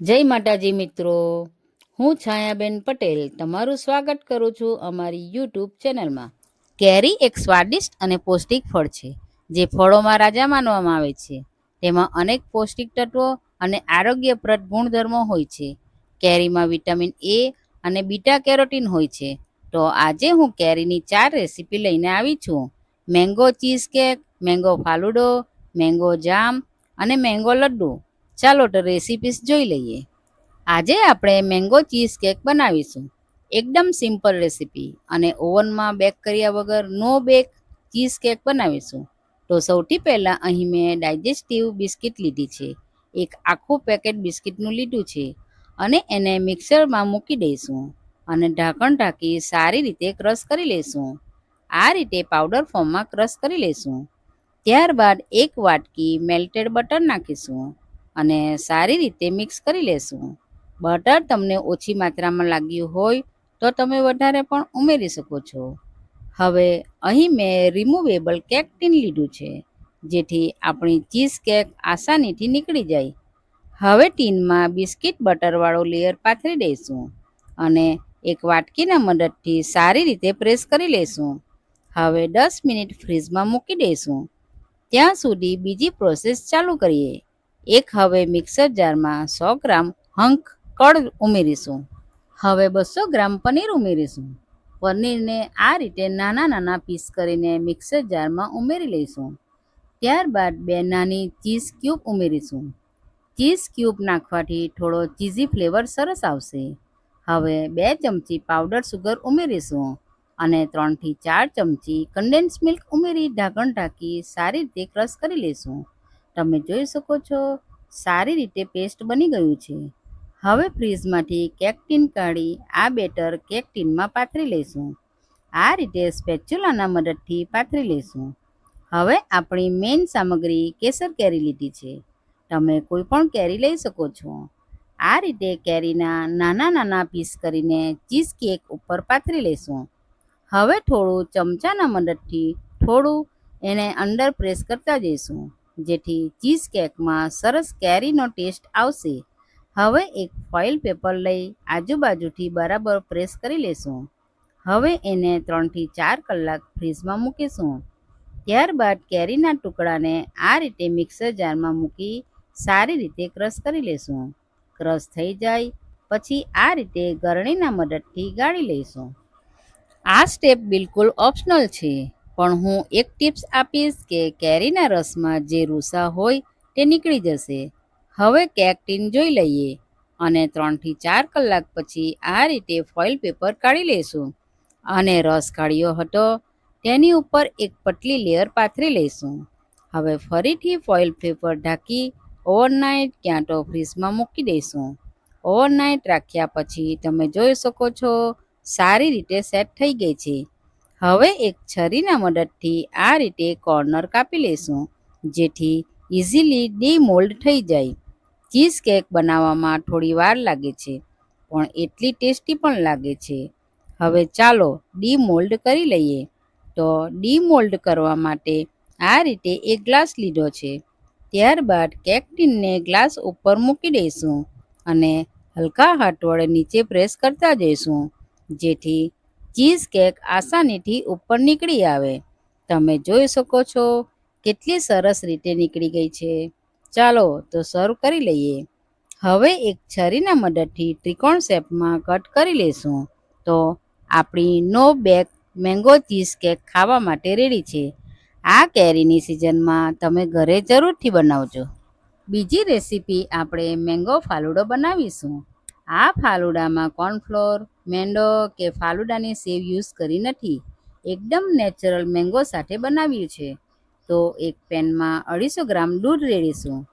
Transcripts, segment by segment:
જય માતાજી મિત્રો, હું છાયાબેન પટેલ તમારું સ્વાગત કરું છું અમારી યુટ્યુબ ચેનલમાં. કેરી એક સ્વાદિષ્ટ અને પૌષ્ટિક ફળ છે, જે ફળોમાં રાજા માનવામાં આવે છે. તેમાં અનેક પૌષ્ટિક તત્વો અને આરોગ્યપ્રદ ગુણધર્મો હોય છે. કેરીમાં વિટામિન એ અને બીટા કેરોટીન હોય છે. તો આજે હું કેરીની ચાર રેસીપી લઈને આવી છું. Mango cheese cake mango falooda, mango jam અને મેંગો લડ્ડુ. ચાલો તો રેસીપીસ જોઈ લઈએ. આજે આપણે મેંગો ચીઝ કેક બનાવીશું. એકદમ સિમ્પલ રેસીપી અને ઓવનમાં બેક કર્યા વગર નો બેક ચીઝ કેક બનાવીશું. તો સૌથી પહેલાં અહીં મેં ડાયજેસ્ટિવ બિસ્કિટ લીધી છે. એક આખું પેકેટ બિસ્કિટનું લીધું છે અને એને મિક્સરમાં મૂકી દઈશું અને ઢાંકણ ઢાંકી સારી રીતે ક્રશ કરી લઈશું. આ રીતે પાવડર ફોર્મમાં ક્રશ કરી લઈશું. ત્યારબાદ એક વાટકી મેલ્ટેડ બટર નાખીશું. અને સારી રીતે મિક્સ કરી લેશું. બટર તમને ઓછી માત્રામાં લાગ્યું હોય તો તમે વધારે પણ ઉમેરી શકો છો. હવે અહીં મેં રિમૂવેબલ કેક ટીન લીધું છે, જેથી આપણી ચીઝ કેક આસાનીથી નીકળી જાય. હવે ટીનમાં બિસ્કિટ બટરવાળો લેયર પાથરી દઈશું અને એક વાટકીના મદદથી સારી રીતે પ્રેસ કરી લઈશું હવે દસ મિનિટ ફ્રીજમાં મૂકી દઈશું. ત્યાં સુધી બીજી પ્રોસેસ ચાલુ કરીએ. એક હવે મિક્સર જારમાં સો ગ્રામ હંક કળ ઉમેરીશું. હવે બસો ગ્રામ પનીર ઉમેરીશું. પનીરને આ રીતે નાના નાના પીસ કરીને મિક્સર જારમાં ઉમેરી લઈશું. ત્યારબાદ બે નાની ચીઝ ક્યુબ ઉમેરીશું. ચીઝ ક્યુબ નાખવાથી થોડો ચીઝી ફ્લેવર સરસ આવશે. હવે બે ચમચી પાવડર સુગર ઉમેરીશું અને ત્રણથી ચાર ચમચી કન્ડેન્સ મિલ્ક ઉમેરી ઢાંકણ ઢાંકી સારી રીતે ક્રશ કરી લઈશું. તમે જોઈ શકો છો, સારી રીતે પેસ્ટ બની ગયું છે. હવે ફ્રીઝમાંથી કેકટીન કાઢી, આ બેટર કેકટીનમાં પાથરી લઈશું. આ રીતે સ્પેચ્યુલાના મદદથી પાથરી લઈશું. હવે આપણી મેઇન સામગ્રી કેસર કેરી લીધી છે. તમે કોઈ પણ કેરી લઈ શકો છો. આ રીતે કેરીના નાના નાના પીસ કરીને ચીઝ કેક ઉપર પાથરી લઈશું. હવે થોડું ચમચાના મદદથી થોડું એને અંદર પ્રેસ કરતા જઈશું. જેથી ચીઝ કેકમાં સરસ કેરીનો ટેસ્ટ આવશે. હવે એક ફોઇલ પેપર લઈ આજુબાજુથી બરાબર પ્રેસ કરી લેશું. હવે એને ત્રણથી ચાર કલાક ફ્રીઝમાં મૂકીશું. ત્યારબાદ કેરીના ટુકડાને આ રીતે મિક્સર જારમાં મૂકી સારી રીતે ક્રશ કરી લેશું. ક્રશ થઈ જાય પછી આ રીતે ગરણીના મદદથી ગાળી લઈશું. આ સ્ટેપ બિલકુલ ઓપ્શનલ છે. પણ હું એક ટિપ્સ આપીશ કે કેરીના રસમાં જે રૂસા હોય તે નીકળી જશે. હવે કેક ટીન જોઈ લઈએ અને ત્રણથી ચાર કલાક પછી આ રીતે ફોઇલ પેપર કાઢી લઈશું અને રસ કાઢ્યો હતો તેની ઉપર એક પટલી લેયર પાથરી લઈશું. હવે ફરીથી ફોઇલ પેપર ઢાંકી ઓવરનાઇટ ક્યાં તો ફ્રીઝમાં મૂકી દઈશું. ઓવરનાઇટ રાખ્યા પછી તમે જોઈ શકો છો સારી રીતે સેટ થઈ ગઈ છે. હવે એક છરીના મદદથી આ રીતે કોર્નર કાપી લઈશું જેથી ઇઝીલી ડીમોલ્ડ થઈ જાય. ચીઝ કેક બનાવવામાં થોડી વાર લાગે છે, પણ એટલી ટેસ્ટી પણ લાગે છે. હવે ચાલો ડીમોલ્ડ કરી લઈએ. તો ડીમોલ્ડ કરવા માટે આ રીતે એક ગ્લાસ લીધો છે. ત્યારબાદ કેક ટીનને ગ્લાસ ઉપર મૂકી દઈશું અને હલકા હાથ વડે નીચે પ્રેસ કરતા જઈશું, જેથી ચીઝ કેક આસાનીથી ઉપર નીકળી આવે. તમે જોઈ શકો છો કેટલી સરસ રીતે નીકળી ગઈ છે. ચાલો તો સર્વ કરી લઈએ. હવે એક છરીના મદદથી ત્રિકોણ શેપમાં કટ કરી લઈશું તો આપણી no bake mango cheese cake ખાવા માટે રેડી છે. આ કેરીની સિઝનમાં તમે ઘરે જરૂરથી બનાવજો. બીજી રેસીપી આપણે મેંગો ફાલુડો બનાવીશું. આ ફાલુડામાં કોર્નફ્લોર મેંદો કે ફાલુડાની સેવ યુઝ કરી નથી. એકદમ નેચરલ મેંગો સાથે બનાવ્યું છે. તો એક પેનમાં અઢીસો ગ્રામ દૂધ રેડીશું.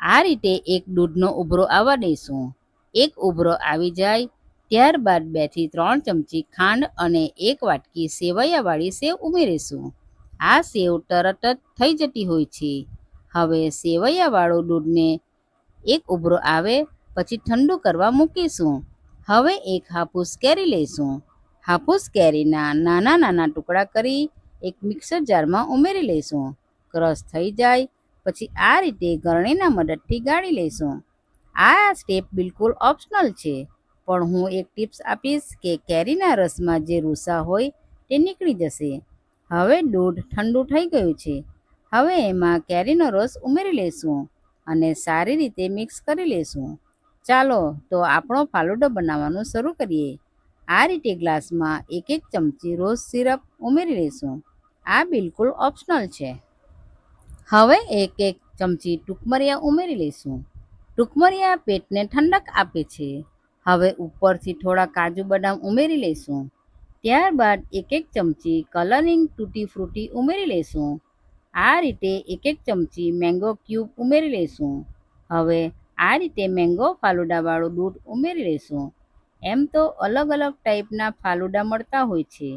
આ રીતે એક દૂધનો ઉભરો આવવા દઈશું. એક ઉભરો આવી જાય, ત્યારબાદ બેથી ત્રણ ચમચી ખાંડ અને એક વાટકી સેવૈયાવાળી સેવ ઉમેરીશું. આ સેવ તરત જ થઈ જતી હોય છે. હવે સેવૈયાવાળું દૂધને એક ઉભરો આવે, પછી ઠંડુ કરવા મૂકીશું. હવે એક હાફૂસ કેરી લઈશું. હાફૂસ કેરીના નાના નાના ટુકડા કરી એક મિક્સર જારમાં ઉમેરી લઈશું. ક્રશ થઈ જાય, પછી આ રીતે ગરણીના મદદથી ગાળી લઈશું. આ સ્ટેપ બિલકુલ ઓપ્શનલ છે, પણ હું એક ટિપ્સ આપીશ કે કેરીના રસમાં જે રૂસા હોય તે નીકળી જશે. હવે દૂધ ઠંડુ થઈ ગયું છે. હવે એમાં કેરીનો રસ ઉમેરી લઈશું અને સારી રીતે મિક્સ કરી લઈશું. ચાલો, તો આપણો ફાલુડો બનાવવાનું શરૂ કરીએ. આ રીતે ગ્લાસમાં એક એક ચમચી રોઝ સિરપ ઉમેરી લઈશું. આ બિલકુલ ઓપ્શનલ છે. હવે એક એક ચમચી ટૂકમરિયા ઉમેરી લઈશું. ટૂકમરિયા પેટને ઠંડક આપે છે. હવે ઉપરથી થોડા કાજુ બદામ ઉમેરી લઈશું. ત્યારબાદ એક એક ચમચી કલરિંગ તૂટી ફ્રૂટી ઉમેરી લઈશું. આ રીતે એક એક ચમચી મેંગો ક્યુબ ઉમેરી લઈશું. હવે આ રીતે મેંગો ફાલુડાવાળું દૂધ ઉમેરી લઈશું. એમ તો અલગ અલગ ટાઈપના ફાલુડા મળતા હોય છે.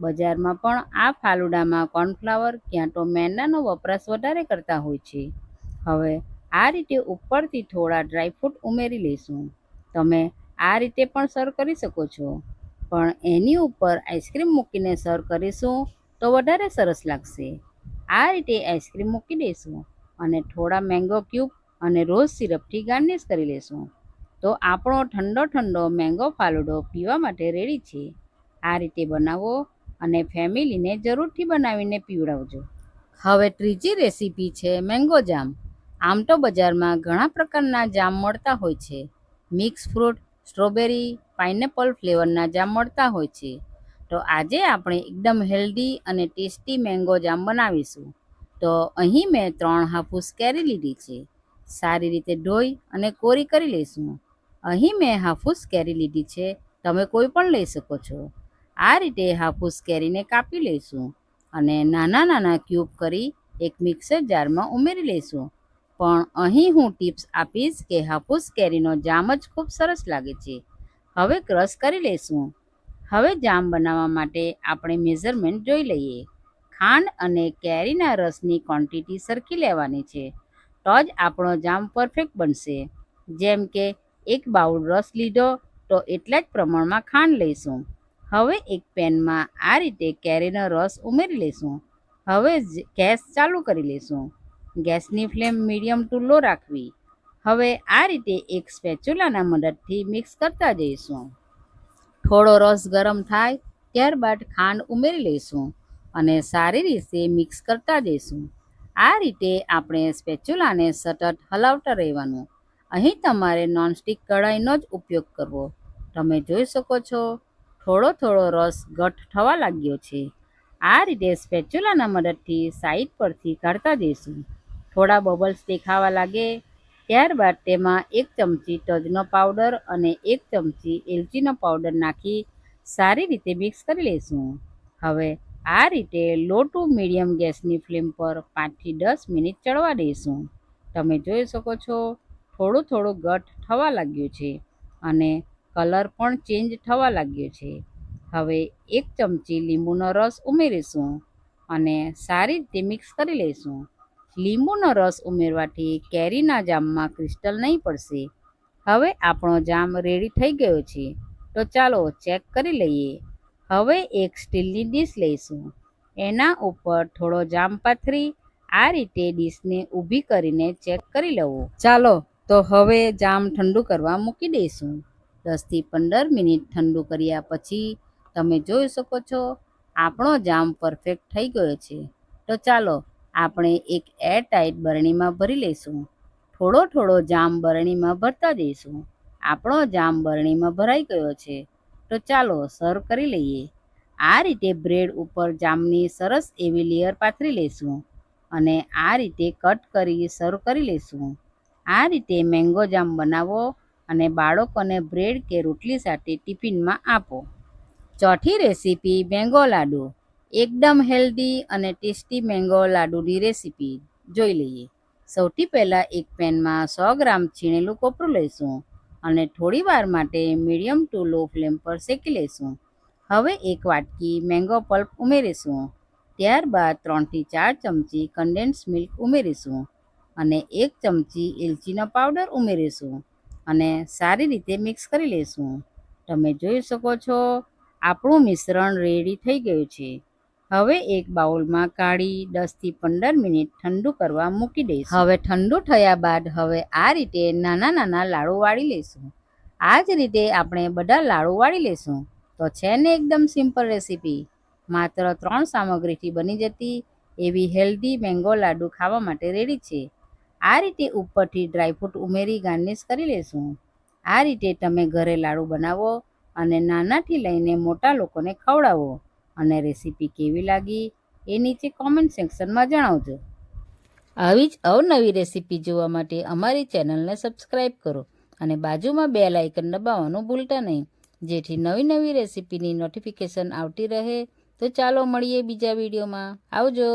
બજારમાં પણ આ ફાલુડામાં કોર્નફ્લાવર ક્યાં તો મેંદાનો વપરાશ વધારે કરતા હોય છે. હવે આ રીતે ઉપરથી થોડા ડ્રાયફ્રૂટ ઉમેરી લઈશું. તમે આ રીતે પણ સર્વ કરી શકો છો. પણ એની ઉપર આઈસ્ક્રીમ મૂકીને સર્વ કરીશું તો વધારે સરસ લાગશે. આ રીતે આઈસ્ક્રીમ મૂકી દઈશું અને થોડા મેંગો ક્યુબ અને રોઝ સિરપથી ગાર્નિશ કરી લઈશું તો આપણો ઠંડો ઠંડો મેંગો ફાલુડો પીવા માટે રેડી છે. આ રીતે બનાવો અને ફેમિલીને જરૂરથી બનાવીને પીવડાવજો. હવે ત્રીજી રેસીપી છે મેંગો જામ. આમ તો બજારમાં ઘણા પ્રકારના જામ મળતા હોય છે. મિક્સ ફ્રૂટ સ્ટ્રોબેરી પાઇનેપલ ફ્લેવરના જામ મળતા હોય છે. તો આજે આપણે એકદમ હેલ્ધી અને ટેસ્ટી મેંગો જામ બનાવીશું. તો અહીં મેં ત્રણ હાફૂસ કેરી લીધી છે. સારી રીતે ધોઈ અને કોરી કરી લઈશું. અહીં મેં હાફૂસ કેરી લીધી છે. તમે કોઈ પણ લઈ શકો છો. આ રીતે હાફૂસ કેરીને કાપી લઈશું અને નાના નાના ક્યુબ કરી એક મિક્સર જારમાં ઉમેરી લઈશું. પણ અહીં હું ટિપ્સ આપીશ કે હાફૂસ કેરીનો જામ જ ખૂબ સરસ લાગે છે. હવે ક્રશ કરી લઈશું. હવે જામ બનાવવા માટે આપણે મેઝરમેન્ટ જોઈ લઈએ. ખાંડ અને કેરીના રસની ક્વોન્ટિટી સરખી લેવાની છે. તો જ આપણો જામ પરફેક્ટ બનશે. જેમ કે એક બાઉલ રસ લીધો તો એટલા જ પ્રમાણમાં ખાંડ લઈશું. હવે એક પેનમાં આ રીતે કેરીનો રસ ઉમેરી લઈશું. હવે ગેસ ચાલુ કરી લઈશું. ગેસની ફ્લેમ મીડિયમ ટુ લો રાખવી. હવે આ રીતે એક સ્પેચ્યુલાના મદદથી મિક્સ કરતા જઈશું. થોડો રસ ગરમ થાય ત્યારબાદ ખાંડ ઉમેરી લઈશું અને સારી રીતે મિક્સ કરતા જઈશું. આ રીતે આપણે સ્પેચ્યુલાને સતત હલાવતા રહેવાનું. અહીં તમારે નોનસ્ટિક કઢાઈનો જ ઉપયોગ કરવો. તમે જોઈ શકો છો, થોડો થોડો રસ ઘટ થવા લાગ્યો છે. આ રીતે સ્પેચ્યુલાના મદદથી સાઈડ પરથી કાઢતા જઈશું. થોડા બબલ્સ દેખાવા લાગે, ત્યારબાદ તેમાં એક ચમચી તજનો પાવડર અને એક ચમચી એલચીનો પાવડર નાખી સારી રીતે મિક્સ કરી લઈશું. હવે આ રીતે લો ટુ મીડિયમ ગેસની ફ્લેમ પર પાંચથી દસ મિનિટ ચડવા દઈશું. તમે જોઈ શકો છો, થોડું થોડું ઘટ થવા લાગ્યું છે અને કલર પણ ચેન્જ થવા લાગ્યો છે. હવે એક ચમચી લીંબુનો રસ ઉમેરીશું અને સારી રીતે મિક્સ કરી લઈશું. લીંબુનો રસ ઉમેરવાથી કેરીના જામમાં ક્રિસ્ટલ નહીં પડશે. હવે આપણો જામ રેડી થઈ ગયો છે. તો ચાલો ચેક કરી લઈએ. હવે એક સ્ટીલની ડીશ લઈશું. એના ઉપર થોડો જામ પાથરી, આ રીતે ડીશને ઊભી કરીને ચેક કરી લઉં. ચાલો, તો હવે જામ ઠંડુ કરવા મૂકી દઈશું. દસથી પંદર મિનિટ ઠંડુ કર્યા પછી તમે જોઈ શકો છો, આપણો જામ પરફેક્ટ થઈ ગયો છે. તો ચાલો, આપણે એક એરટાઈટ બરણીમાં ભરી લઈશું. થોડો થોડો જામ બરણીમાં ભરતા દઈશું આપણો જામ બરણીમાં ભરાઈ ગયો છે. તો ચાલો સર્વ કરી લઈએ. આ રીતે બ્રેડ ઉપર જામની સરસ એવી લેયર પાથરી લઈશું અને આ રીતે કટ કરી સર્વ કરી લઈશું. આ રીતે મેંગો જામ બનાવો અને બાળકોને બ્રેડ કે રોટલી સાથે ટિફિનમાં આપો. ચોથી રેસીપી મેંગો લાડુ. એકદમ હેલ્ધી અને ટેસ્ટી મેંગો લાડુની રેસીપી જોઈ લઈએ. સૌથી પહેલાં એક પેનમાં સો ગ્રામ છીણેલું કોપરું લઈશું. અને થોડી વાર માટે મીડિયમ ટુ લો ફ્લેમ પર શેકી લઈશું હવે એક વાટકી મેંગો પલ્પ ઉમેરીશું. ત્યારબાદ ત્રણથી ચાર ચમચી કન્ડેન્સ મિલ્ક ઉમેરીશું અને એક ચમચી એલચીનો પાવડર ઉમેરીશું અને સારી રીતે મિક્સ કરી લઈશું તમે જોઈ શકો છો, આપણું મિશ્રણ રેડી થઈ ગયું છે. હવે એક બાઉલમાં કાઢી દસથી પંદર મિનિટ ઠંડુ કરવા મૂકી દઈશું. હવે ઠંડુ થયા બાદ હવે આ રીતે નાના નાના લાડુ વાળી લઈશું. આ જ રીતે આપણે બધા લાડુ વાળી લઈશું. તો છે ને એકદમ સિમ્પલ રેસીપી. માત્ર ત્રણ સામગ્રીથી બની જતી એવી હેલ્ધી મેંગો લાડુ ખાવા માટે રેડી છે. આ રીતે ઉપરથી ડ્રાયફ્રૂટ ઉમેરી ગાર્નિશ કરી લેશું આ રીતે તમે ઘરે લાડુ બનાવો અને નાનાથી લઈને મોટા લોકોને ખવડાવો. અને રેસીપી કેવી લાગી એ નીચે કોમેન્ટ સેક્શનમાં જણાવજો. આવી જ અવનવી રેસીપી જોવા માટે અમારી ચેનલને સબસ્ક્રાઈબ કરો અને બાજુમાં બે લાઇકન દબાવવાનું ભૂલતા નહીં. જેથી નવી નવી રેસીપીની નોટિફિકેશન આવતી રહે. તો ચાલો મળીએ બીજા વિડીયોમાં. આવજો.